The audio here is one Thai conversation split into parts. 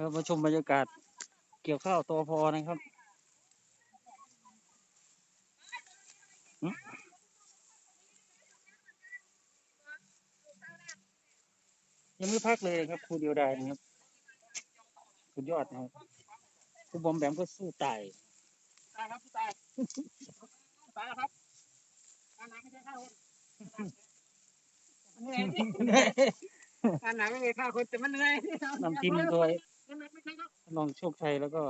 เรามาชมบรรยากาศเกี่ยวข้าวตอพอนะครับหึยังไม่พักเลยครับครูเดียวดายนะครับสุดยอดนะครับครูบอมแบมก็สู้ตายตายครับตายตายแล้วครับงานหนักไม่ใช่ฆ่าคนเหนื่อยงานหนักไม่ใช่ฆ่าคนแต่มันเหนื่อยนำทีมโดยงา น้องโชคชัยแล้วก็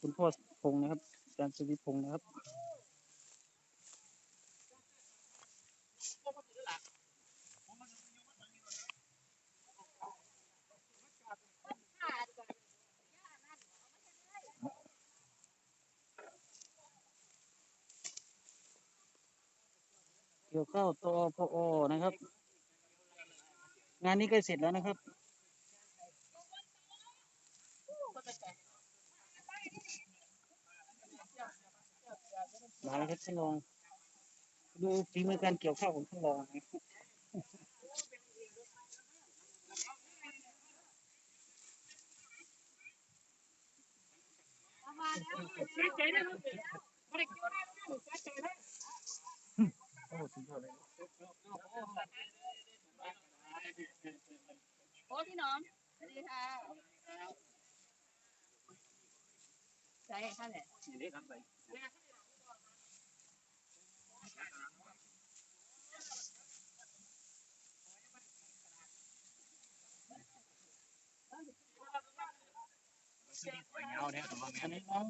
คุณพ่อพงนะครับอาจารย์สุวิพงษ์นะครับเกี่ยวข้าวตอพอนะครับ งานนี้ใกล้เสร็จแล้วนะครับ มาแล้วครับท่านรองดูฝีมือการเกี่ยวข้าวของท่านรองนะครับใจได้ครับไม่ได้เกี่ยวได้ใจได้โอ้สุดยอดเลยโอ้พี่น้องสวัสดีค่ะใช่ท่านเนี่ย นี่ได้ทำไป ไป เงาเนี่ยน้อันนี้น้อง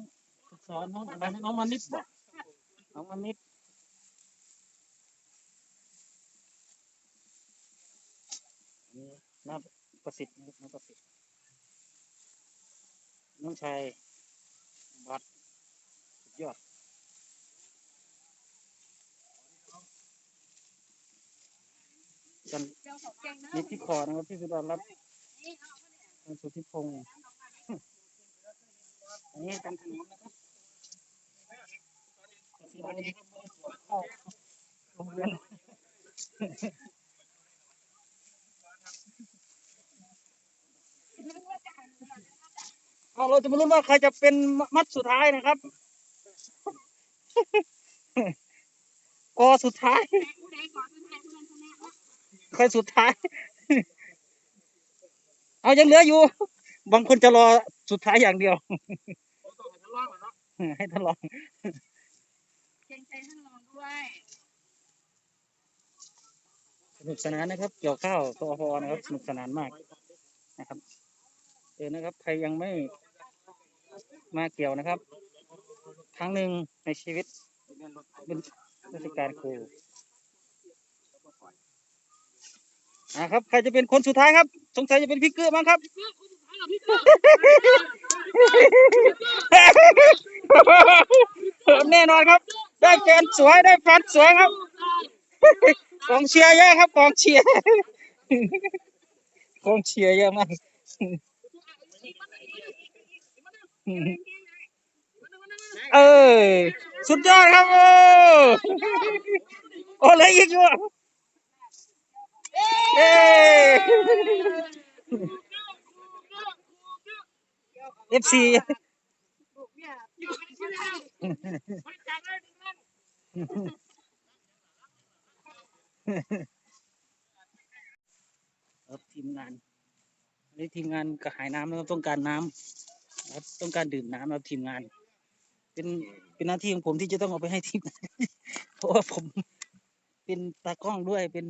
สอนน้องอะไรน้องมานิดบอกน้องมานิดอันนี่น้าประสิทธิ์นะครับน้าประสิทธิ์น้องชายบัตรสุดยอดกันเจ้าของเก่งนะนี่ที่คอนะครับที่สุดารับทางสุทธิพงศ์ อันนี้การถนนนะครับสียดายนะครับไม่ได้ตรวจเข้าโรงเรียนเอาเราจะมาลุ้นว่าใครจะเป็นมัดสุดท้ายนะครับกอสุดท้าย ใครสุดท้าย เอายังเหลืออยู่ บางคนจะรอสุดท้ายอย่างเดียว ให้ทดลองเก่งใจท่านรองด้วยสนุกสนานนะครับ เกี่ยวข้าวตัวพอนะครับ สนุกสนานมากนะครับเออนะครับ ใครยังไม่มาเกี่ยวนะครับ ครั้งหนึ่งในชีวิตเป็นราชการครูนะครับ ใครจะเป็นคนสุดท้ายครับ สงสัยจะเป็นพี่เกื้อมั้งครับ แน่นอนครับ ได้แฟนสวยได้แฟนสวยครับกองเชียร์เยอะครับกองเชียร์กองเชียร์เยอะมากเออสุดยอดครับ โอ้โอเลยอีกอยู่เอ้ เอฟซีครับทีมงานอันนี้ทีมงานกระหายน้ำนะครับต้องการน้ำครับต้องการดื่มน้ำครับทีมงาน เป็นเป็นหน้าที่ของผมที่จะต้องเอาไปให้ทีมงานเพราะว่าผมเป็นตากล้องด้วยเป็น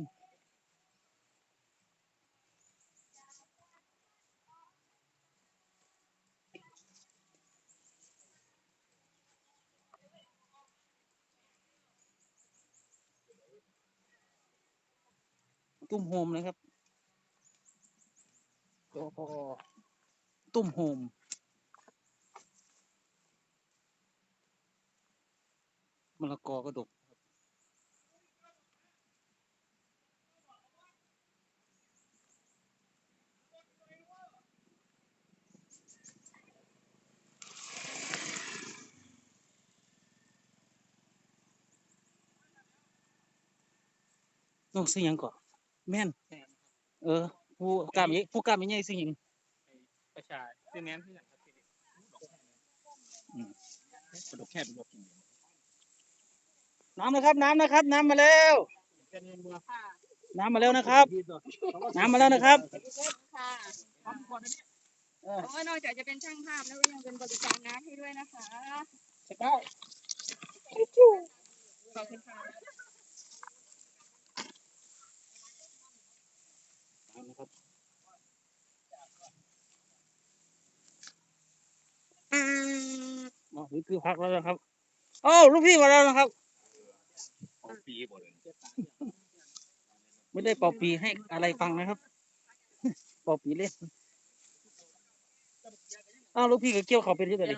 ตุ้มโฮมนะครับตัวพอตุ้มโฮมมะละกอก็ดกน้องซื้อยังก่อน แม่น เออ ผู้กล้ามใหญ่ผู้กล้ามใหญ่ซื้อหยังไปประชาซีเมนต์ที่ไหนครับที่นี่กระดูกแค่ดูกินน้ำนะครับ น้ำนะครับ น้ำมาแล้วเป็นเงินบัวค่ะน้ำมาแล้วนะครับ น้ำมาแล้วนะครับ ค่ะความควรนี่โอ้ยนอกจากจะเป็นช่างภาพแล้วก็ยังเป็นบริการน้ำให้ด้วยนะคะใช่ได้ขอบคุณค่ะ อ๋อนี่คือพักแล้วนะครับ โอ้ลูกพี่มาแล้วนะครับ ปีหมดเลยไม่ได้เป่าปีให้อะไรฟังนะครับ เป่าปีเล่นอ้าวลูกพี่ก็เกี่ยวเขาเป็นยังไงดิ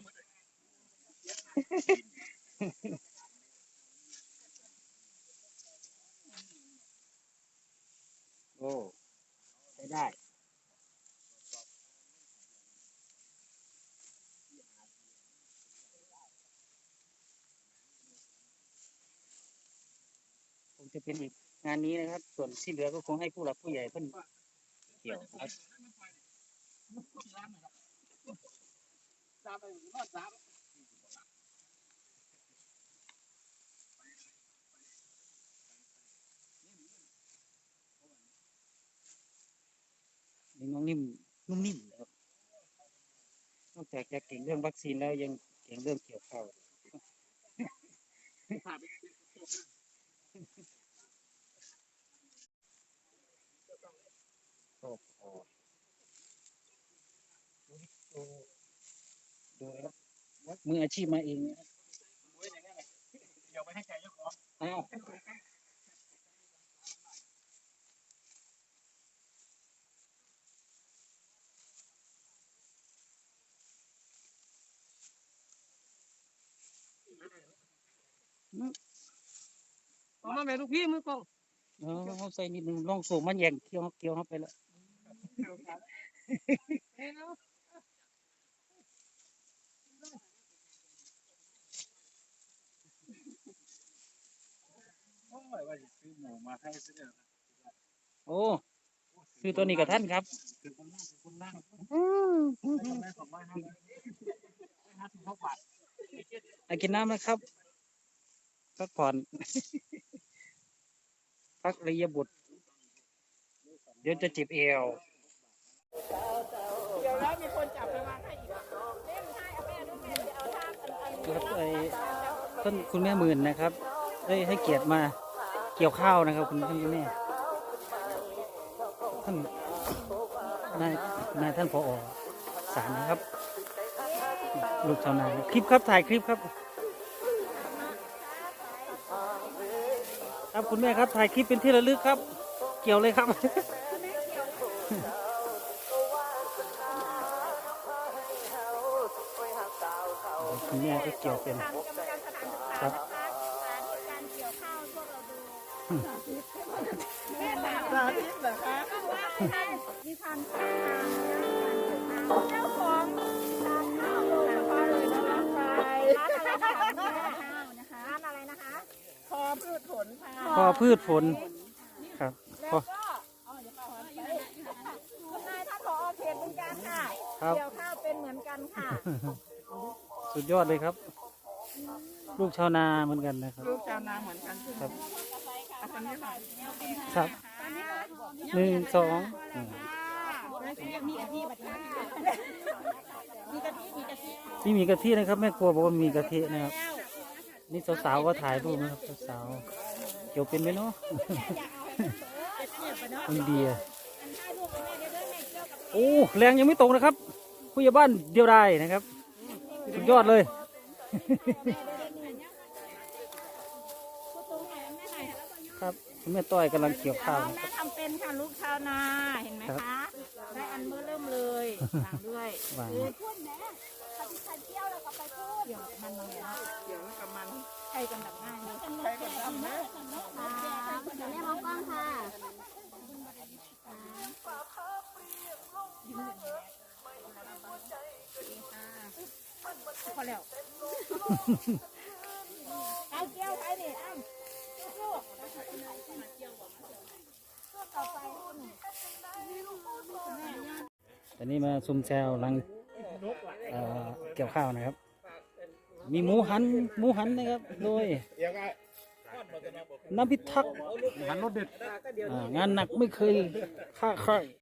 โอ้ ได้คงจะเป็นอีกงานนี้นะครับ ส่วนที่เหลือก็คงให้ผู้หลักผู้ใหญ่เพิ่นเกี่ยวนะครับ ตามไปรอดสามนี่น้องนิ่มนุ่มนิ่มนะครับนอกจากจะเก่งเรื่องวัคซีนแล้วยังเก่งเรื่องเกี่ยวข้าวผ่านไปโอ้โหดูดูดูนะครับมืออาชีพมาเองนะครับเดี๋ยวไปให้ใจเจ้าของอ้าว เอามาแม่ลูกพี่มือกล้องเออเอาใส่นิดนึงลองสูงมันแย่งเกี่ยวเกี่ยวเข้าไปแล้วโอ้ยว่าจะซื้อหมูมาให้ซื้อโอ้คือตัวนี้กับท่านครับคือคนนั่งคือคนนั่งอืมคนนั่งของบ้านห้าห้าสิบหกบาท ไปกินน้ำนะครับ พักผ่อนพักระยะบุตรเดี๋ยวจะจ็บเอว เดี๋ยวแล้วมีคนจับไปวางให้อีกครับไอ้ท่านคุณแม่หมื่นนะครับได้ให้เกียรติมาเกี่ยวข้าวนะครับ คุณท่านคุณแม่ท่านนายนายท่านผอสารนะครับ ลูกชาวนาคลิปครับถ่ายคลิปครับ ครับคุณแม่ครับถ่ายคลิปเป็นที่ระลึกครับ เกี่ยวเลยครับ คุณแม่ก็เกี่ยวเป็นทางกรรมการสถานศึกษาครับนะคะการเกี่ยวข้าวพวกเราดูแม่ถามสาธิตเหรอคะว่าให้มีความชำนาญเจ้าของทานข้าวโดยเฉพาะเลยนะคะร้านอะไรคะข้าวนะคะร้านอะไรนะคะ พอพืชผลค่ะพอพืชผลครับพอก็อ๋อเดี๋ยวก่อนไปคุณนายท่านผอเขตเหมือนกันค่ะครับ เกี่ยวข้าวเป็นเหมือนกันค่ะสุดยอดเลยครับ ลูกชาวนาเหมือนกันนะครับ ลูกชาวนาเหมือนกันครับอาคนนี้ค่ะครับหนึ่งสองอืมมีกะทิแบบนี้มีกะทิมีกะทินี่มีกะทินะครับแม่ครัวบอกว่ามีกะทินะครับ นี่สาวๆก็ถ่ายรูปนะครับสาวๆเกี่ยวเป็นไหมเนาะมันดีอะโอ้แรงยังไม่ตกนะครับ ผู้ใหญ่บ้านเดียวได้นะครับสุดยอดเลยครับคุณแม่ต้อยกำลังเกี่ยวข้าวน้องนะคแม่รับทำเป็นค่ะลูกชาวนาเห็นไหมครับคะได้อันเมื่อเริ่มเลยตามด้วยวางคือพูดแม่ถ้าที่ใครเที่ยวแล้วก็ไปพูดเกี่ยวกับมันเลยนะเกี่ยว กันใครกันแบบง่ายเลยใช้กับทำนะค่ะเดี๋ยวแม่มองกล้องค่ะพอแล้วเอาเกี่ยวไปนี่อ้ำลูกต่อไปตอนนี้มาซุ่มแซวลังเกี่ยวข้าวนะครับ มีหมูหันหมูหันนะครับโดยน้ำพิทักษ์หันรถเด็ดอ่างานหนักไม่เคยฆ่าใคร